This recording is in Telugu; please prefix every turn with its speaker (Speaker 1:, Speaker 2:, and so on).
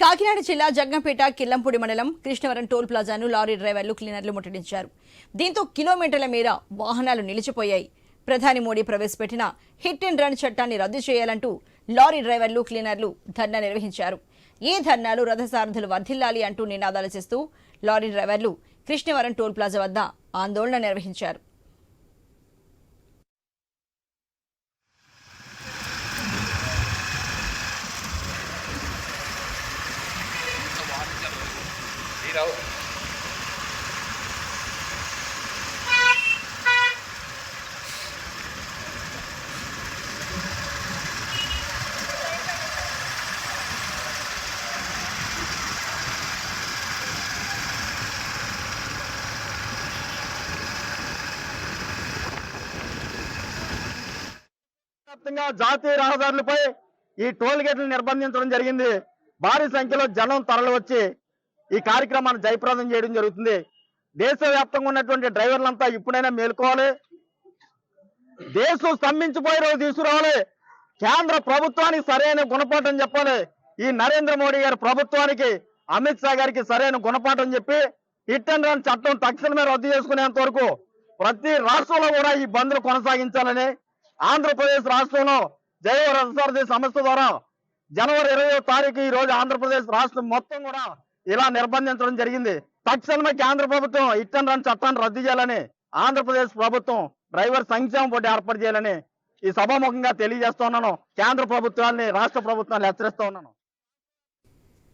Speaker 1: కాకినాడ జిల్లా జగ్గంపేట కిల్లంపూడి మండలం కృష్ణవరం టోల్ ప్లాజాను లారీ డ్రైవర్లు క్లీనర్లు ముట్టడించారు. దీంతో కిలోమీటర్ల మేర వాహనాలు నిలిచిపోయాయి. ప్రధాని మోడీ ప్రవేశపెట్టిన హిట్ అండ్ రన్ చట్టాన్ని రద్దు చేయాలంటూ లారీ డ్రైవర్లు క్లీనర్లు ధర్నా నిర్వహించారు. ఈ ధర్నాలు రథసారథులు వర్ధిల్లాలి అంటూ నినాదాలు చేస్తూ లారీ డ్రైవర్లు కృష్ణవరం టోల్ ప్లాజా వద్ద ఆందోళన నిర్వహించారు.
Speaker 2: వ్యాప్తంగా జాతీయ రహదారులపై ఈ టోల్ గేట్లు నిర్బంధించడం జరిగింది. భారీ సంఖ్యలో జనం తరలివచ్చి ఈ కార్యక్రమాన్ని జయప్రదం చేయడం జరుగుతుంది. దేశవ్యాప్తంగా ఉన్నటువంటి డ్రైవర్లంతా ఇప్పుడైనా మేలుకోవాలి. దేశం స్తంభించిపోయే రోజు తీసుకురావాలి. కేంద్ర ప్రభుత్వానికి సరైన గుణపాఠం చెప్పాలి. ఈ నరేంద్ర మోడీ గారి ప్రభుత్వానికి అమిత్ షా గారికి సరైన గుణపాఠం చెప్పి హిట్ అండ్ రన్ చట్టం తక్షణమే రద్దు చేసుకునేంత వరకు ప్రతి రాష్ట్రంలో కూడా ఈ బంద్ను కొనసాగించాలని ఆంధ్రప్రదేశ్ రాష్ట్రంలో జైవ రసారథి సంస్థ ద్వారా జనవరి ఇరవై తారీఖు ఈ రోజు ఆంధ్రప్రదేశ్ రాష్ట్రం మొత్తం కూడా ఇలా నిర్బంధించడం జరిగింది. తక్షణమే కేంద్ర ప్రభుత్వం హిట్ అండ్ రన్ చట్టాన్ని రద్దు చేయాలని ఆంధ్రప్రదేశ్ ప్రభుత్వం డ్రైవర్ సంక్షేమ బోర్డు ఏర్పాటు చేయాలని ఈ సభాముఖంగా తెలియజేస్తా ఉన్నాను. కేంద్ర ప్రభుత్వాన్ని రాష్ట్ర ప్రభుత్వాన్ని హెచ్చరిస్తా ఉన్నాను.